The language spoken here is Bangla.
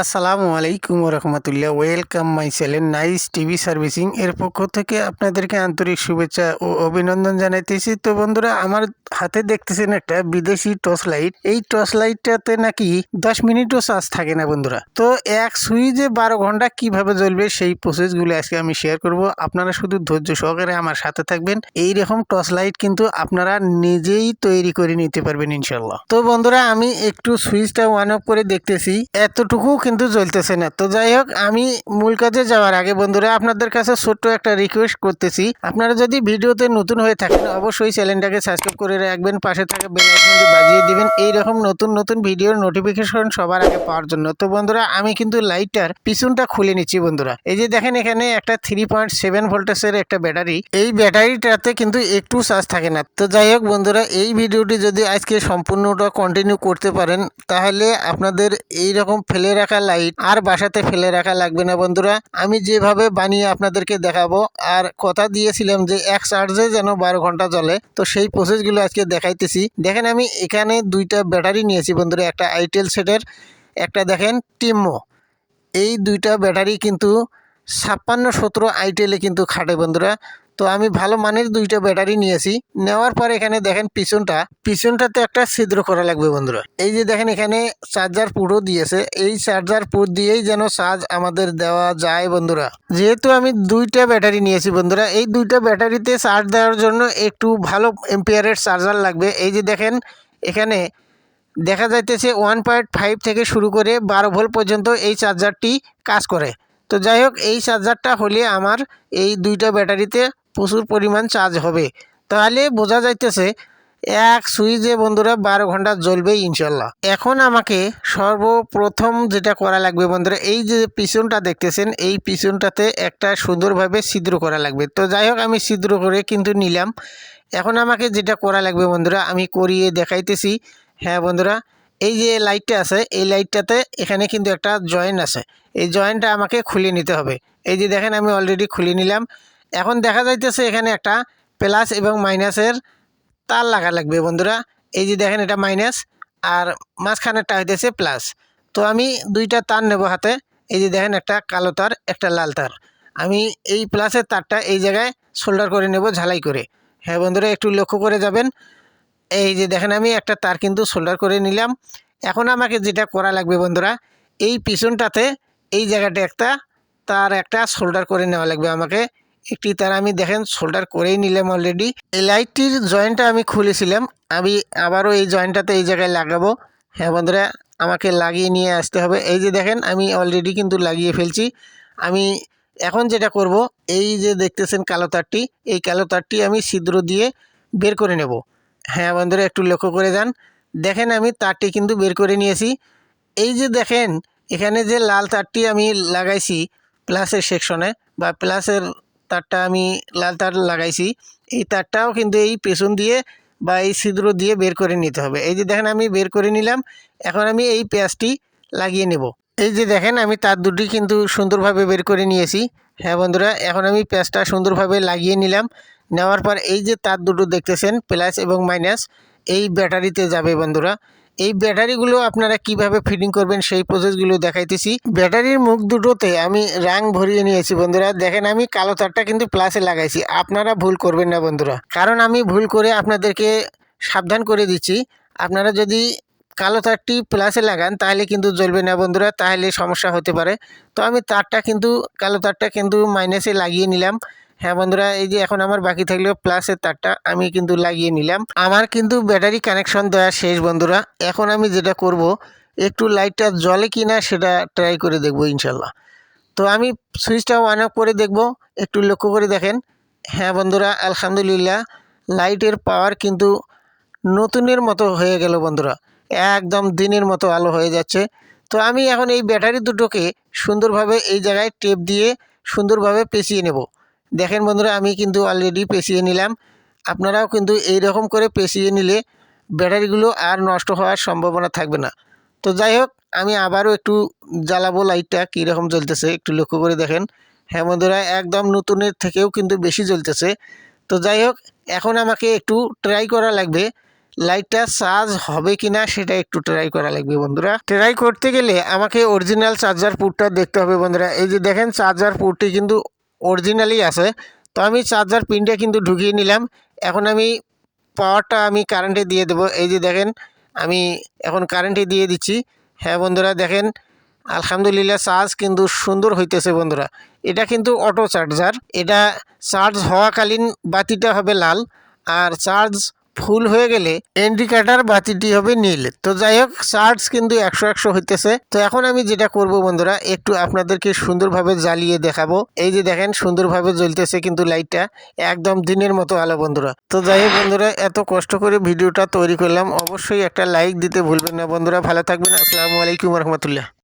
আসসালামু আলাইকুম রহমতুল্লাহ welcome my channel Nice TV servicing এর পক্ষ থেকে আপনাদেরকে আন্তরিক শুভেচ্ছা ও অভিনন্দন জানাইতেছি। তো বন্ধুরা, আমার হাতে দেখতেছেন একটা বিদেশি টর্চ লাইট এই টর্চ লাইটটাতে নাকি দশ মিনিটও চার্জ থাকে না বন্ধুরা। তো এক সুইচে বারো ঘণ্টা কীভাবে জ্বলবে সেই প্রসেসগুলো আজকে আমি শেয়ার করব। আপনারা শুধু ধৈর্য সহকারে আমার সাথে থাকবেন। এই রকম টর্চ লাইট কিন্তু আপনারা নিজেই তৈরি করে নিতে পারবেন ইনশাল্লাহ তো বন্ধুরা, আমি একটু সুইচটা ওয়ান অফ করে দেখতেছি। এতটুকু কিন্তু জ্বলতেছে না। তো যাই হোক, আমি মূল কাজে যাওয়ার আগে বন্ধুরা, আপনাদের কাছে ছোট্ট একটা রিকোয়েস্ট করতেছি। আপনারা যদি ভিডিওতে নতুন হয়ে থাকেন, অবশ্যই চ্যানেলটাকে সাবস্ক্রাইব করে রাখবেন, পাশে থাকা বেল আইকনটি বাজিয়ে দিবেন। এই রকম নতুন নতুন ভিডিওর নোটিফিকেশন সবার আগে পাওয়ার জন্য। তো বন্ধুরা, আমি কিন্তু লাইটটার পিছনটা খুলে নিচ্ছি বন্ধুরা। এই যে দেখেন, এখানে একটা থ্রি পয়েন্ট সেভেন ভোল্টেজের একটা ব্যাটারি এই ব্যাটারিটাতে কিন্তু একটু চার্জ থাকে না। তো যাই হোক বন্ধুরা, এই ভিডিওটি যদি আজকে সম্পূর্ণটা কন্টিনিউ করতে পারেন, তাহলে আপনাদের এই রকম ফেলে রাখা লাইট আর বাসাতে ফেলে রাখা লাগবে না, বন্ধুরা। আমি যেভাবে বানিয়ে আপনাদেরকে দেখাবো, আর কথা দিয়েছিলাম যে এক চার্জে যেন বারো ঘণ্টা চলে, তো সেই প্রসেসগুলো আজকে দেখাইতেছি। দেখেন, আমি এখানে দুইটা ব্যাটারি নিয়েছি, বন্ধুরা, একটা আইটেল সেটের একটা দেখেন টিমো এই দুইটা ব্যাটারি কিন্তু ছাপ্পান্ন সতেরো আইটেলে কিন্তু খাটে বন্ধুরা। তো আমি ভালো মানের দুইটা ব্যাটারি নিয়েছি। নেওয়ার পর এখানে দেখেন পিছনটা। পিছনটাতে একটা ছিদ্র করা লাগবে বন্ধুরা। এই যে দেখেন এখানে চার্জার পুরো দিয়েছে। এই চার্জার পুর দিয়েই যেন চার্জ আমাদের দেওয়া যায় বন্ধুরা। যেহেতু আমি দুইটা ব্যাটারি নিয়েছি বন্ধুরা, এই দুইটা ব্যাটারিতে চার্জ দেওয়ার জন্য একটু ভালো এম্পিয়ারের চার্জার লাগবে। এই যে দেখেন এখানে দেখা যাইতেছে ওয়ান পয়েন্ট ফাইভ থেকে শুরু করে বারো ভোল্ট পর্যন্ত এই চার্জারটি কাজ করে। তো যাই হোক, এই চার্জারটা হলে আমার এই দুইটা ব্যাটারিতে প্রচুর পরিমাণ চার্জ হবে। তাহলে বোঝা যাইতেছে, এক সুইচে বন্ধুরা বারো ঘণ্টা জ্বলবে ইনশাল্লাহ। এখন আমাকে সর্বপ্রথম যেটা করা লাগবে বন্ধুরা, এই যে পিছনটা দেখতেছেন, এই পিছনটাতে একটা সুন্দরভাবে ছিদ্র করা লাগবে। তো যাই হোক, আমি ছিদ্র করে কিন্তু নিলাম। এখন আমাকে যেটা করা লাগবে বন্ধুরা, আমি করিয়ে দেখাইতেছি। হ্যাঁ বন্ধুরা এই যে লাইটটা আছে, এই লাইটটাতে এখানে কিন্তু একটা জয়েন্ট আছে। এই জয়েন্টটা আমাকে খুলে নিতে হবে। এই যে দেখেন, আমি অলরেডি খুলে নিলাম। এখন দেখা যাইতেছে এখানে একটা প্লাস এবং মাইনাসের তার লাগা লাগবে বন্ধুরা। এই যে দেখেন, এটা মাইনাস আর মাঝখানেরটা হইতেছে প্লাস তো আমি দুইটা তার নেব হাতে। এই যে দেখেন, একটা কালো তার, একটা লাল তার। আমি এই প্লাসের তারটা এই জায়গায় শোল্ডার করে নেব ঝালাই করে। হ্যাঁ বন্ধুরা, একটু লক্ষ্য করে যাবেন। এই যে দেখেন আমি একটা তার কিন্তু শোল্ডার করে নিলাম। এখন আমাকে যেটা করা লাগবে বন্ধুরা, এই পিছনটাতে এই জায়গাটা একটা তার একটা শোল্ডার করে নেওয়া লাগবে আমাকে। একটি তার আমি দেখেন শোল্ডার করেই নিলাম অলরেডি এই লাইটটির জয়েন্টটা আমি খুলেছিলাম, আমি আবারও এই জয়েন্টটাতে এই জায়গায় লাগাবো। হ্যাঁ বন্ধুরা, আমাকে লাগিয়ে নিয়ে আসতে হবে। এই যে দেখেন আমি অলরেডি কিন্তু লাগিয়ে ফেলছি। আমি এখন যেটা করব, এই যে দেখতেছেন কালো তারটি, এই কালো তারটি আমি ছিদ্র দিয়ে বের করে নেব। হ্যাঁ বন্ধুরা, একটু লক্ষ্য করে যান। দেখেন আমি তারটি কিন্তু বের করে নিয়েছি। এই যে দেখেন, এখানে যে লাল তারটি আমি লাগাইছি, প্লাসের সেকশনে বা প্লাসের তারটা আমি লাল তার লাগাইছি, এই তারটাও কিন্তু এই পেছন দিয়ে বা এই ছিদ্র দিয়ে বের করে নিতে হবে। এই যে দেখেন, আমি বের করে নিলাম। এখন আমি এই পেঁয়াজটি লাগিয়ে নেব। এই যে দেখেন, আমি তার দুটি কিন্তু সুন্দরভাবে বের করে নিয়েছি। হ্যাঁ বন্ধুরা, এখন আমি পেঁয়াজটা সুন্দরভাবে লাগিয়ে নিলাম। নেওয়ার পর এই যে তার দুটো দেখতেছেন প্লাস এবং মাইনাস এই ব্যাটারিতে যাবে বন্ধুরা। এই ব্যাটারিগুলো আপনারা কীভাবে ফিটিং করবেন সেই প্রসেসগুলো দেখাইতেছি। ব্যাটারির মুখ দুটোতে আমি রাং ভরিয়ে নিয়েছি বন্ধুরা। দেখেন আমি কালো তারটা কিন্তু প্লাসে লাগাইছি। আপনারা ভুল করবেন না বন্ধুরা। কারণ আমি ভুল করে আপনাদেরকে সাবধান করে দিচ্ছি। আপনারা যদি কালো তারটি প্লাসে লাগান, তাহলে কিন্তু জ্বলবে না বন্ধুরা। তাহলে সমস্যা হতে পারে। তো আমি তারটা কিন্তু, কালো তারটা কিন্তু মাইনাসে লাগিয়ে নিলাম। হ্যাঁ বন্ধুরা, এই যে এখন আমার বাকি থাকল প্লাসের তারটা, আমি কিন্তু লাগিয়ে নিলাম। আমার কিন্তু ব্যাটারি কানেকশন দেওয়া শেষ বন্ধুরা। এখন আমি যেটা করব, একটু লাইটটা জ্বলে কি না সেটা ট্রাই করে দেখব ইনশাল্লাহ। তো আমি সুইচটা অন অফ করে দেখব, একটু লক্ষ্য করে দেখেন। হ্যাঁ বন্ধুরা, আলহামদুলিল্লাহ লাইটের পাওয়ার কিন্তু নতুনের মতো হয়ে গেল বন্ধুরা। একদম দিনের মতো আলো হয়ে যাচ্ছে। তো আমি এখন এই ব্যাটারি দুটোকে সুন্দরভাবে এই জায়গায় টেপ দিয়ে সুন্দরভাবে পেঁচিয়ে নেব। দেখেন বন্ধুরা, আমি কিন্তু অলরেডি পেঁচিয়ে নিলাম। আপনারাও কিন্তু এই রকম করে পেঁচিয়ে নিলে ব্যাটারিগুলো আর নষ্ট হওয়ার সম্ভাবনা থাকবে না। তো যাই হোক, আমি আবারও একটু জ্বালাবো লাইটটা, কীরকম জ্বলতেছে একটু লক্ষ্য করে দেখেন। হ্যাঁ বন্ধুরা, একদম নতুনের থেকেও কিন্তু বেশি জ্বলতেছে। তো যাই হোক, এখন আমাকে একটু ট্রাই করা লাগবে। লাইটটা চার্জ হবে কি না সেটা একটু ট্রাই করা লাগবে বন্ধুরা। ট্রাই করতে গেলে আমাকে অরিজিনাল চার্জার পুটটা দেখতে হবে বন্ধুরা। এই যে দেখেন চার্জার পুটটি কিন্তু অরিজিনালি আছে। তো আমি চার্জার পিনটা কিন্তু ঢুকিয়ে নিলাম। এখন আমি পাওয়ারটা আমি কারেন্টে দিয়ে দেবো। এই যে দেখেন, আমি এখন কারেন্টে দিয়ে দিচ্ছি। হ্যাঁ বন্ধুরা, দেখেন, আলহামদুলিল্লাহ চার্জ কিন্তু সুন্দর হইতেছে বন্ধুরা। এটা কিন্তু অটো চার্জার এটা চার্জ হওয়াকালীন বাতিটা হবে লাল। আর চার্জ ফুল হয়ে গেলে ইন্ডিকেটার বাতিটি হবে নীল। তো যাই হোক চার্জ কিন্তু একশো একশো হইতেছে। তো এখন আমি যেটা করব বন্ধুরা, একটু আপনাদেরকে সুন্দরভাবে জ্বালিয়ে দেখাবো। এই যে দেখেন, সুন্দরভাবে জ্বলতেছে কিন্তু লাইটটা। একদম দিনের মতো আলো বন্ধুরা। তো যাই হোক বন্ধুরা, এত কষ্ট করে ভিডিওটা তৈরি করলাম। অবশ্যই একটা লাইক দিতে ভুলবেন না বন্ধুরা। ভালো থাকবেন। আসসালামু আলাইকুম রহমতুল্লাহ।